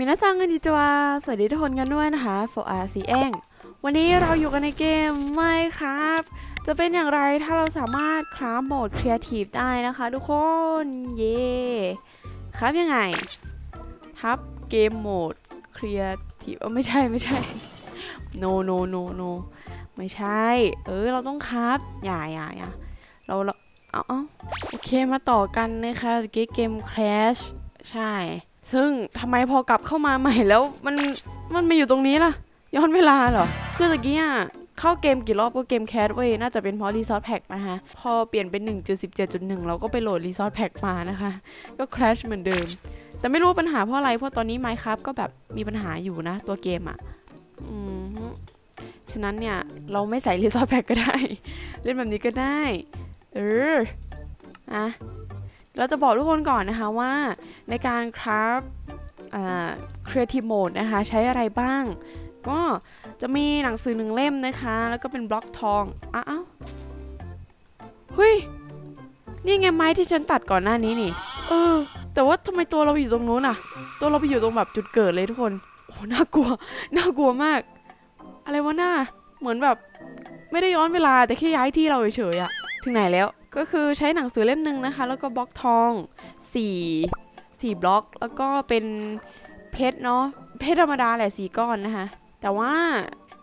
มินาซังกันดีจวาสวัสดีทุกคนกันด้วยนะคะโฟอาซีแองวันนี้เราอยู่กันในเกมไม่ครับ จะเป็นอย่างไรถ้าเราสามารถคราฟโหมดครีเอทีฟได้นะคะทุกคน เย่ครับยังไง ทับเกมโหมดครีเอทีฟเออไม่ใช่ไม่ใช่ no no no no ไม่ใช่ เออเราต้องครับอย่าอย่าอย่าเราเราเอาเอาโอเคมาต่อกันนะคะเกมเกม Crash ใช่ ซึ่งทำไมพอกลับเข้ามาใหม่แล้วมันมันมาอยู่ตรงนี้ล่ะ ย้อนเวลาเหรอ คือตะกี้อะเข้าเกมกี่รอบก็เกมแคสเว้ย น่าจะเป็นเพราะรีซอสแพ็กนะคะ พอเปลี่ยนเป็น 1.17.1 เราก็ไปโหลดรีซอสแพ็กมานะคะ ก็คราชเหมือนเดิม แต่ไม่รู้ปัญหาเพราะอะไร เพราะตอนนี้ Minecraft ก็แบบมีปัญหาอยู่นะ ตัวเกมอะอืมฉะนั้นเนี่ย เราไม่ใส่รีซอสแพ็กก็ได้ เล่นแบบนี้ก็ได้ เอออะ เราจะบอกทุกคนก่อนนะคะว่าในการคราฟอ่า creative mode นะคะใช้อะไรบ้าง ก็จะมีหนังสือหนึ่งเล่มนะคะ แล้วก็เป็นบล็อกทอง อ้าวเฮ้ย นี่ไงไม้ที่ฉันตัดก่อนหน้านี้นี่ เออ แต่ว่าทำไมตัวเราไปอยู่ตรงนู้นอะตัวเราไปอยู่ตรงแบบจุดเกิดเลยทุกคน โอ้น่ากลัว น่ากลัวมาก อะไรวะหน้า เหมือนแบบ ไม่ได้ย้อนเวลาแต่แค่ย้ายที่เราเฉยๆอะ ถึงไหนแล้ว ก็คือใช้หนังสือเล่มหนึ่งนะคะ แล้วก็บล็อกทองสี่สี่บล็อก แล้วก็เป็นเพชรเนาะ เพชรธรรมดาแหละสี่ก้อนนะคะ แต่ว่า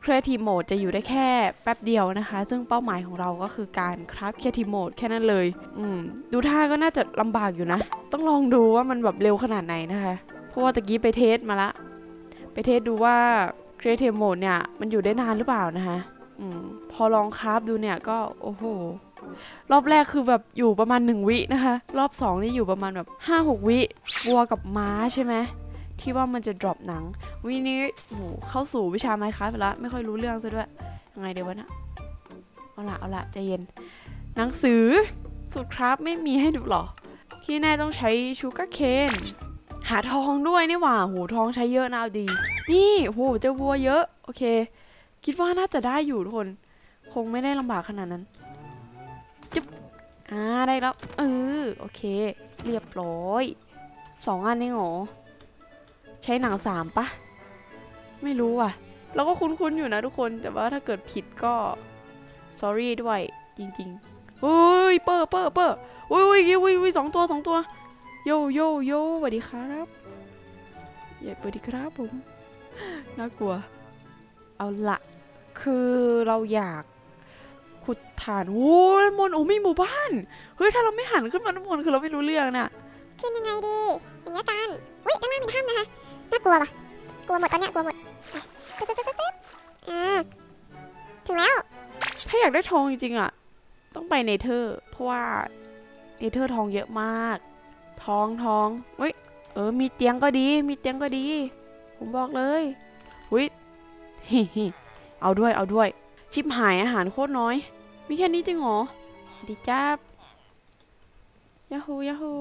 Creative Mode จะอยู่ได้แค่แป๊บเดียวนะคะ ซึ่งเป้าหมายของเราก็คือการคราฟ Creative Mode แค่นั้นเลย อืม ดูท่าก็น่าจะลำบากอยู่นะ ต้องลองดูว่ามันแบบเร็วขนาดไหนนะคะ เพราะว่าตะกี้ไปเทสมาละ ไปเทสดูว่า Creative Mode เนี่ย มันอยู่ได้นานหรือเปล่านะคะ อืม พอลองคราฟดูเนี่ยก็ โอ้โห รอบแรกคือแบบอยู่ประมาณ 1 วินะคะ รอบ 2 นี่อยู่ประมาณแบบ5-6 วิวัวกับม้าใช่ไหมที่ว่ามันจะ drop หนังวินี้โหเข้าสู่วิชาไมค์ครับไปแล้วไม่ค่อยรู้เรื่องซะด้วยยังไงเดี๋ยววะนะเอาละเอาละใจเย็น หนังสือสูตรครับไม่มีให้ดูหรอ ที่แน่ต้องใช้ชูการ์เคนหาทองด้วยนี่หว่าโหทองใช้เยอะนะเอาดี นี่โหเจอวัวเยอะ โอเค คิดว่าน่าจะได้อยู่ทุกคน คงไม่ได้ลำบากขนาดนั้น อ่าได้แล้วเออโอเค เรียบร้อยสองอันเองเหรอใช้หนังสามปะไม่รู้อะ เราก็คุ้นๆอยู่นะทุกคนแต่ว่าถ้าเกิดผิดก็ sorry ด้วยจริงๆเฮ้ยเปอร์เปอร์เปอร์อุ้ยอุ้ยอุ้ยอุ้ยสองตัวสองตัวโยโยโยสวัสดีครับอย่าสวัสดีครับผมน่ากลัว เอาละคือเราอยาก ขุดฐานโอ้ยมนโอ้มีหมู่บ้าน เฮ้ย ถ้าเราไม่หันขึ้นมาน้ำมนต์คือเราไม่รู้เรื่องน่ะ ขึ้นยังไงดีอย่างนี้ละกันอุ้ยด้านล่างเป็นถ้ำนะคะ น่ากลัวว่ะกลัวหมดตอนเนี้ยกลัวหมดไปตึ๊บตึ๊บตึ๊บตึ๊บอ่า ถึงแล้ว ถ้าอยากได้ทองจริงๆอะ ต้องไปเนเธอร์ เพราะว่าเนเธอร์ทองเยอะมาก ทองทองเฮ้ย เออ มีเตียงก็ดี มีเตียงก็ดี ผมบอกเลยหุ้ยฮิฮิเอาด้วย เอาด้วย ชิปหายอาหารโคตรน้อย มีแค่นี้จริงเหรอ ดีจ้าบยาฮูยาฮู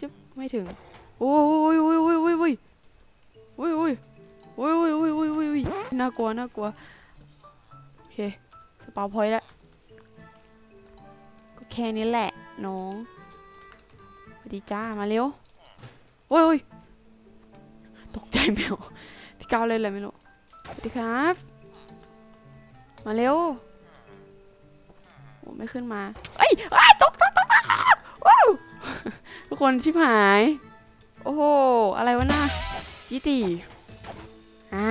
จุ๊บไม่ถึงโอ้ยโอ้ยโอ้ยโอ้ยโอ้ยโอ้ยโอ้ยโอ้ยโอ้ยโอ้ยโอ้ยโอ้ยโอ้ยน่ากลัวน่ากลัวโอเคสปาพอยต์แล้วก็แค่นี้แหละ น้องสวัสดีจ้ามาเร็วโอ้ยโอ้ยตกใจแมวพี่ก้าวเล่นอะไรไม่รู้สวัสดีครับ มาเร็วโอ้ไม่ขึ้นมาเอ้ยอ้ายตกตกตกตกว้าวทุกคนชิบหาย โอ้โห อะไรวะน่ะจีจีอ่า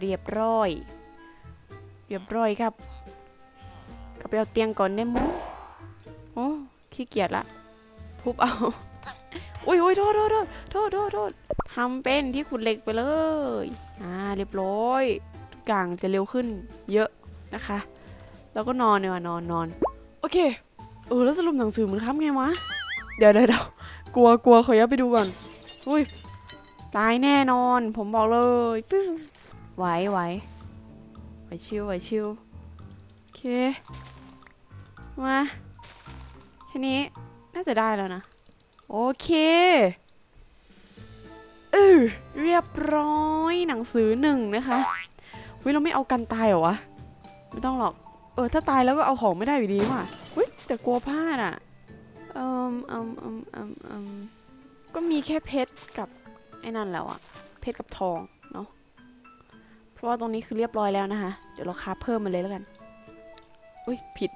เรียบร้อย เรียบร้อยครับกลับไปเอาเตียงก่อนได้มั้งโอ้ขี้เกียจละทุบเอา อุ้ยอุ้ยโทษโทษโทษโทษโทษโทษทำเป็นที่ขุดเหล็กไปเลย อ่า เรียบร้อย ทุกอย่างจะเร็วขึ้น เยอะ นะคะ แล้วก็นอนเนี่ยว่ะนอนนอนโอเคเออแล้วสรุปหนังสือมันค้ำไงวะเดี๋ยวเดี๋ยวเดี๋ยวกลัวกลัวขอยับไปดูก่อนอุ้ยตายแน่นอน ผมบอกเลยปึ้งไหวไหวไหวชิวไหวชิวโอเคมาแค่นี้น่าจะได้แล้วนะ โอเคเออเรียบร้อยหนังสือหนึ่งนะคะวิเราไม่เอากันตายเหรอวะ ไม่ต้องหรอก เออ ถ้าตายแล้วก็เอาของไม่ได้อยู่ดีว่ะเฮ้ยแต่กลัวพลาดอะเอืมอืมอืมอืมอืมก็มีแค่เพชรกับไอ้นั่นแล้วอะ เพชรกับทองเนาะ เพราะว่าตรงนี้คือเรียบร้อยแล้วนะคะ เดี๋ยวเราคาเพิ่มมาเลยแล้วกัน อุ้ยผิด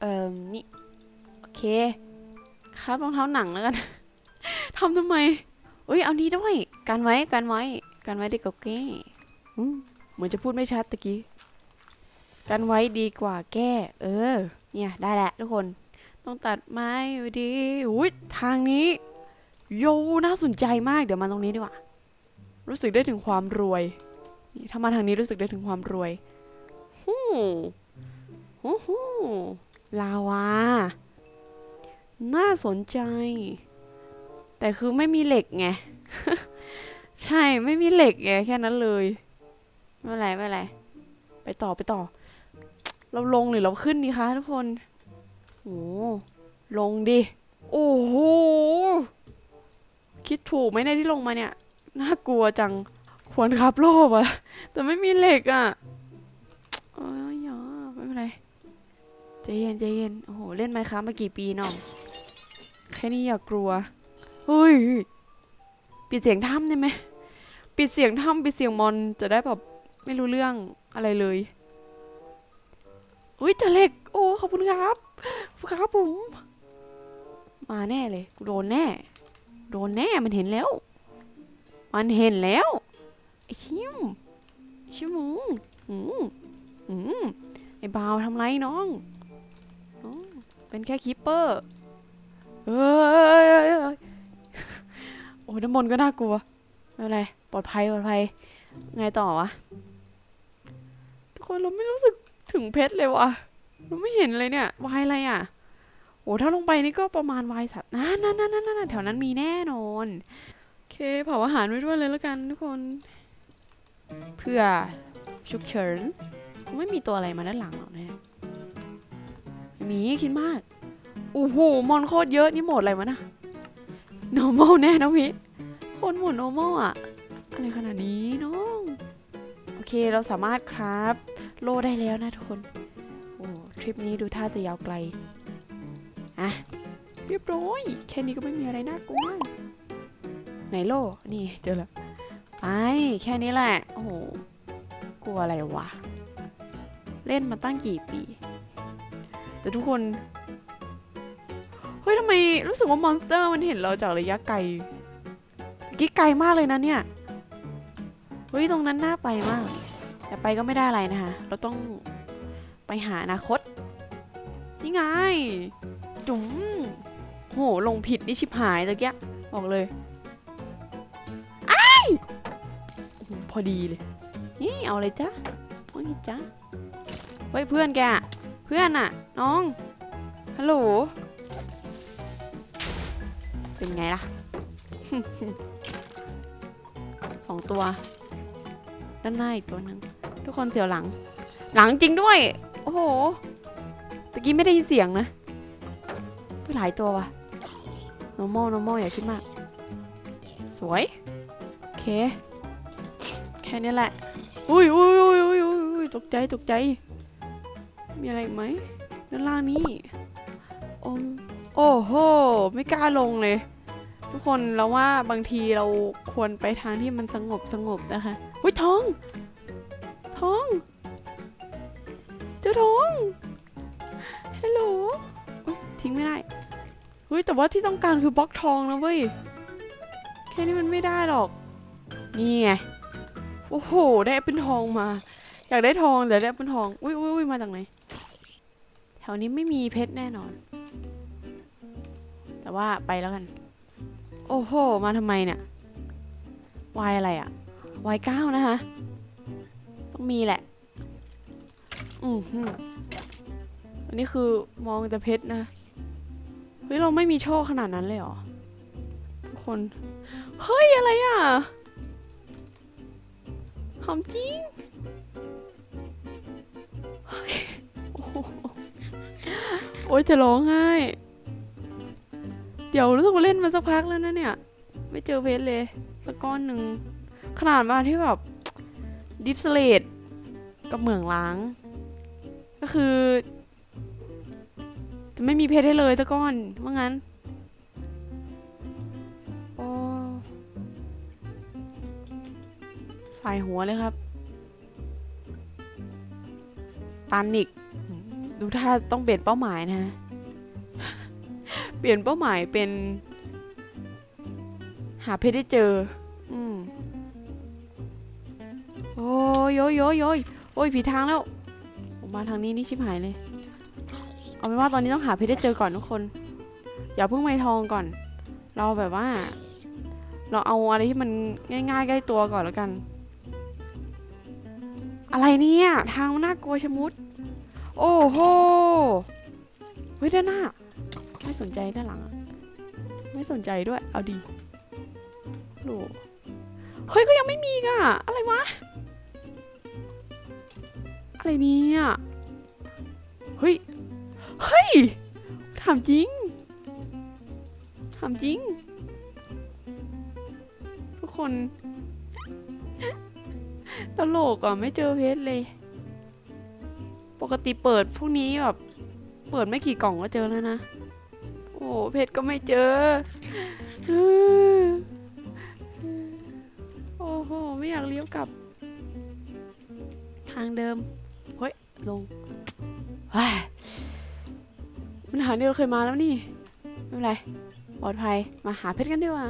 เอ่อนี่ โอเค คราฟรองเท้าหนังแล้วกัน ทำทำไม อุ้ยเอานี้ด้วย กันไว้ กันไว้ กันไว้ดีกว่าแก้อืม เหมือนจะพูดไม่ชัดตะกี้ กันไว้ดีกว่าแก้ เออ เนี่ย ได้แหละทุกคน ต้องตัดไม้ดีอุ้ยทางนี้โยน่าสนใจมาก เดี๋ยวมาตรงนี้ดีกว่า รู้สึกได้ถึงความรวย นี่ถ้ามาทางนี้รู้สึกได้ถึงความรวยฮู้ฮู้ฮู้ลาวา น่าสนใจ แต่คือไม่มีเหล็กไง ใช่ ไม่มีเหล็กไงแค่นั้นเลย ไม่เป็นไรไม่เป็นไร ไปต่อไปต่อ เราลงหรือเราขึ้นดีคะทุกคนโอ้ลงดิ โอ้โห คิดถูกไหมในยที่ลงมาเนี่ย น่ากลัวจัง ควรขับโลบอะแต่ไม่มีเหล็กอะเอ้ยอย่าไม่เป็นไรใจเย็นใจเย็น โอ้โห เล่นไมค้ามากี่ปีน้อง แค่นี้อย่ากลัวเฮ้ย ปิดเสียงถ้ำได้ไหม ปิดเสียงถ้ำปิดเสียงมอนจะได้แบบ ไม่รู้เรื่องอะไรเลย อุ้ยเจอเหล็ก โอ้ ขอบคุณครับครับผม มาแน่เลยกูโดนแน่ โดนแน่มันเห็นแล้ว มันเห็นแล้วไอ้ชิมชิมูอืมอืมไอ้บาวทำไรน้องน้อง เป็นแค่คิปเปอร์ เอ้ยเอ้ยเอ้ยเอ้ยโอ้น้ำมนต์ก็น่ากลัวไม่เป็นไร ปลอดภัย ปลอดภัย ไงต่อวะ คนเราไม่รู้สึกถึงเพชรเลยวะเราไม่เห็นเลยเนี่ยวายอะไรอะโอ้ถ้าลงไปนี่ก็ประมาณวายสัตว์นั่นนั่นนั่นนั่นแถวนั้นมีแน่นอนโอเคเผาอาหารไว้ด้วยเลยแล้วกันทุกคน เพื่อฉุกเฉินคงไม่มีตัวอะไรมาด้านหลังหรอกนะไม่มีคิดมากโอ้โหมอนโคตรเยอะนี่หมดอะไรวะนะ normal แน่นะพี่คนหมด normal อะอะไรขนาดนี้เน้องโอ เคเราสามารถคราฟโลได้แล้วนะทุกคน โอ้ทริปนี้ดูท่าจะยาวไกล อะ เรียบร้อย แค่นี้ก็ไม่มีอะไรน่ากลัวไหนโลนี่เจอแล้วไปแค่นี้แหละ โอ้โห กลัวอะไรวะ เล่นมาตั้งกี่ปี แต่ทุกคน เฮ้ยทำไมรู้สึกว่ามอนสเตอร์มันเห็นเราจากระยะไกลกี้ไกลมากเลยนะเนี่ย ฮ้ยตรงนั้นน่าไปมาก แต่ไปก็ไม่ได้อะไรนะคะ เราต้องไปหาอนาคต นี่ไง จุ๋มโหลงผิดนี่ชิบหายตะเกียบอกเลยโอ้พอดีเลย นี่เอาเลยจ้ะว่าไงจ้ะเฮ้ยเพื่อนแกเพื่อนอะน้องฮัลโหลเป็นไงล่ะสองตัว ด้านหน้าอีกตัวหนึ่งทุกคนเสียวหลัง หลังจริงด้วย โอ้โหตะกี้ไม่ได้ยินเสียงนะไม่หลายตัวว่ะ normal normal อย่าคิดมาก สวย โอเค แค่นี้แหละ อุ้ยอุ้ยอุ้ยอุ้ยอุ้ยตกใจตกใจ มีอะไรไหมด้านล่างนี้โอ้โอ้โห ไม่กล้าลงเลย ทุกคนเราว่าบางทีเราควรไปทางที่มันสงบสงบนะคะ อุ้ยทอง ทอง เจ้าทองฮัลโหลทิ้งไม่ได้เฮ้ยแต่ว่าที่ต้องการคือบล็อกทองนะเว้ย แค่นี้มันไม่ได้หรอก นี่ไง โอ้โห ได้แอปเปิลทองมา อยากได้ทองแต่ได้แอปเปิลทอง อุ้ยอุ้ยอุ้ยมาจากไหน แถวนี้ไม่มีเพชรแน่นอน แต่ว่าไปแล้วกัน โอ้โห มาทำไมเนี่ยวายอะไรอะ วายเก้านะคะ ต้องมีแหละ อือหืออันนี้คือมองแต่เพชรนะ เฮ้ย เราไม่มีโชคขนาดนั้นเลยเหรอ ทุกคน เฮ้ย อะไรอะ หอมจริง เฮ้ย โอ้ยจะร้องไห้ เดี๋ยวรู้สึกว่าเล่นมาสักพักแล้วนะเนี่ย ไม่เจอเพชรเลยสักก้อนหนึ่ง ขนาดมาที่แบบดิฟสเลดกับเหมืองล้าง ก็คือจะไม่มีเพชรให้เลยสักก้อนว่างั้นโอ้ใส่หัวเลยครับ ตันอีก ดูท่าต้องเปลี่ยนเป้าหมายนะ เปลี่ยนเป้าหมายเป็น หาเพชรได้เจอ โยยโยยโยยโอ้ยผิดทางแล้วผมมาทางนี้นี่ชิบหายเลย เอาเป็นว่าตอนนี้ต้องหาเพชรได้เจอก่อนทุกคน อย่าเพิ่งไปทองก่อน เราแบบว่า เราเอาอะไรที่มันง่ายๆใกล้ตัวก่อนแล้วกัน อะไรเนี่ยทางมันน่ากลัวชะมุด โอ้โหเฮ้ยด้านหน้า ไม่สนใจด้านหลังอะไม่สนใจด้วย เอาดีโหเฮ้ยก็ยังไม่มีอีกอะอะไรวะ อะไรเนี่ยเฮ้ย เฮ้ย ถามจริง ถามจริง ทุกคน ตลกอะ ไม่เจอเพชรเลย ปกติเปิดพวกนี้แบบ เปิดไม่กี่กล่องก็เจอแล้วนะ โอ้เพชรก็ไม่เจอ โอ้โห ไม่อยากเลี้ยวกลับ ทางเดิม ลงเฮ้ยมันหาที่เราเคยมาแล้วนี่ ไม่เป็นไร ปลอดภัย มาหาเพชรกันดีกว่า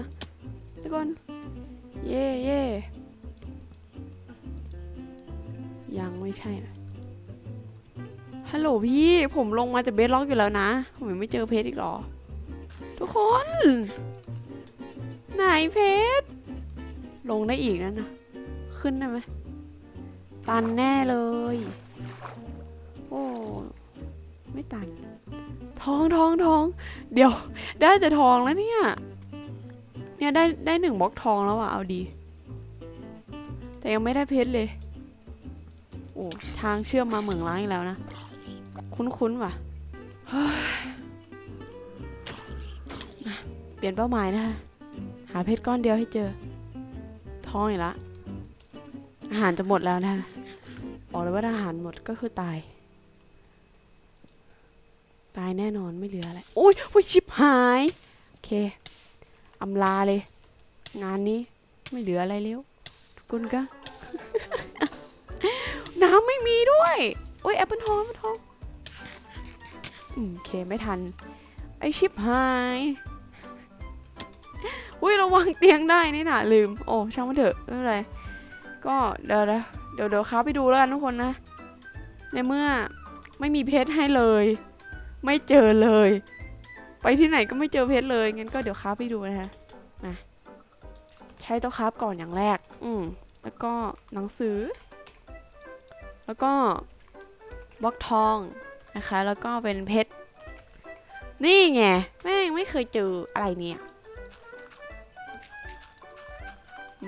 ทุกคน เย่เย่ยังไม่ใช่อะฮัลโหลพี่ ผมลงมาจากเบสล็อกอยู่แล้วนะ ผมยังไม่เจอเพชรอีกหรอ ทุกคน ไหนเพชร ลงได้อีกนั่นนะขึ้นได้ไหมตันแน่เลย อ้ไม่ตันทองทองทอง เดี๋ยว ได้แต่ทองแล้วเนี่ย เนี่ยได้ได้หนึ่งบล็อกทองแล้วอะเอาดี แต่ยังไม่ได้เพชรเลย โอ้ทางเชื่อมมาเหมืองล้างอีกแล้วนะ คุ้นๆว่ะเปลี่ยนเป้าหมายนะคะหาเพชรก้อนเดียวให้เจอทองอีกละอาหารจะหมดแล้วนะคะบอกเลยว่าถ้าอาหารหมดก็คือตาย ตายแน่นอนไม่เหลืออะไรโอ้ยโอ้ยชิบหายโอเคอำลาเลย งานนี้ไม่เหลืออะไรแล้วทุกคนก็น้ำไม่มีด้วยโอ้ยแอปเปิลทองแอปเปิลทองอืมโอเคไม่ทัน ไอชิบหายอุ้ยราวางเตียงได้นี่นะลืม โอ้ช่างมันเถอะไม่เป็นไรก็เดี๋ยวนะเดี๋ยวเดี๋ยวค้าไปดูแล้วกันทุกคนนะ ในเมื่อไม่มีเพชรให้เลย ไม่เจอเลย ไปที่ไหนก็ไม่เจอเพชรเลย งั้นก็เดี๋ยวค้าไปดูนะคะมาใช้ต๊ะคราฟก่อนอย่างแรก อืมแล้วก็หนังสือ แล้วก็บล็อกทองนะคะ แล้วก็เป็นเพชร นี่ไง แม่งไม่เคยเจออะไรเนี่ย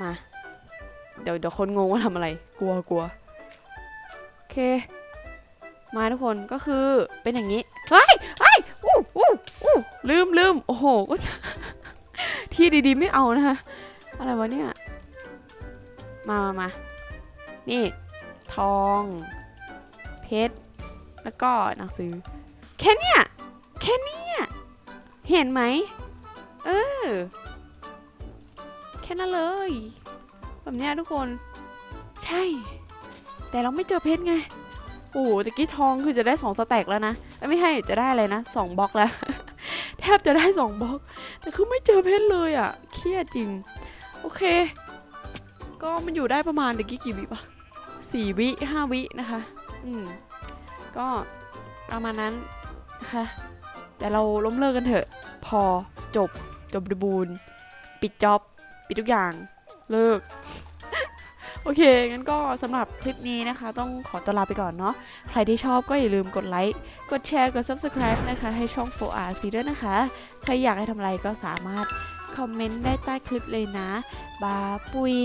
มา เดี๋ยวเดี๋ยวคนงงว่าทำอะไร กลัวกลัวโอเค มาทุกคนก็คือเป็นอย่างนี้เฮ้ยเฮ้ยอู้อู้อู้ลืมลืมโอ้โหก็ที่ดีๆไม่เอานะคะอะไรวะเนี่ย มามามานี่ ทอง เพชร แล้วก็หนังสือ แค่เนี้ยแค่เนี้ยเห็นไหม เออ แค่นั้นเลย แบบเนี้ยทุกคน ใช่ แต่เราไม่เจอเพชรไง โอ้โหตะกี้ทองคือจะได้สองสแต็กแล้วนะ ไม่ใช่จะได้อะไรนะสองบล็อกแล้ว แทบจะได้สองบล็อก แต่คือไม่เจอเพชรเลยอะ เครียดจริง โอเค ก็มันอยู่ได้ประมาณตะกี้กี่วิปะสี่วิห้าวินะคะ อืม ก็ประมาณนั้นนะคะแต่เราล้มเลิกกันเถอะ พอจบจบบริบูรณ์ ปิดจ็อบ ปิดทุกอย่าง เลิก โอเค งั้นก็สำหรับคลิปนี้นะคะ ต้องขอตัวลาไปก่อนเนาะ ใครที่ชอบก็อย่าลืมกดไลค์ กดแชร์ กด subscribe นะคะ ให้ช่อง 4RC ด้วยนะคะ ใครอยากให้ทำอะไรก็สามารถคอมเมนต์ได้ใต้คลิปเลยนะ บาปุย